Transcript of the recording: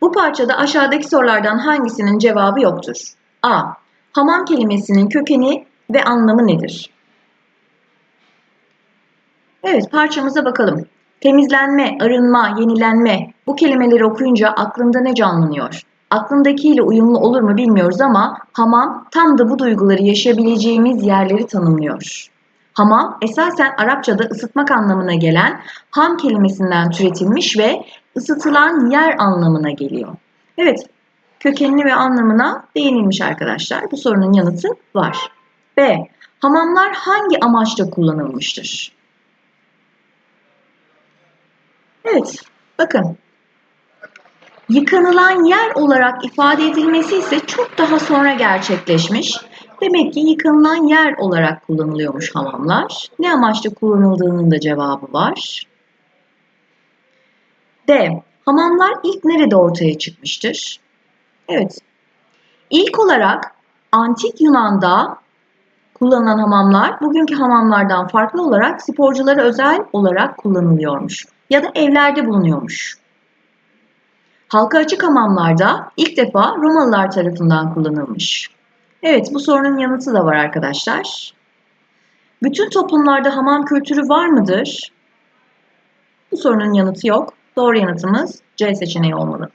Bu parçada aşağıdaki sorulardan hangisinin cevabı yoktur? A. Hamam kelimesinin kökeni ve anlamı nedir? Evet, parçamıza bakalım. Temizlenme, arınma, yenilenme bu kelimeleri okuyunca aklında ne canlanıyor? Aklındakiyle uyumlu olur mu bilmiyoruz ama hamam tam da bu duyguları yaşayabileceğimiz yerleri tanımlıyor. Hamam esasen Arapçada ısıtmak anlamına gelen ham kelimesinden türetilmiş ve ısıtılan yer anlamına geliyor. Evet, kökenini ve anlamına değinilmiş arkadaşlar. Bu sorunun yanıtı var. B. Hamamlar hangi amaçla kullanılmıştır? Evet, bakın. Yıkanılan yer olarak ifade edilmesi ise çok daha sonra gerçekleşmiş. Demek ki yıkanılan yer olarak kullanılıyormuş hamamlar. Ne amaçla kullanıldığının da cevabı var. D. Hamamlar ilk nerede ortaya çıkmıştır? Evet. İlk olarak antik Yunan'da kullanılan hamamlar bugünkü hamamlardan farklı olarak sporculara özel olarak kullanılıyormuş ya da evlerde bulunuyormuş. Halka açık hamamlarda ilk defa Romalılar tarafından kullanılmış. Evet, bu sorunun yanıtı da var arkadaşlar. Bütün toplumlarda hamam kültürü var mıdır? Bu sorunun yanıtı yok. Doğru yanıtımız C seçeneği olmalı.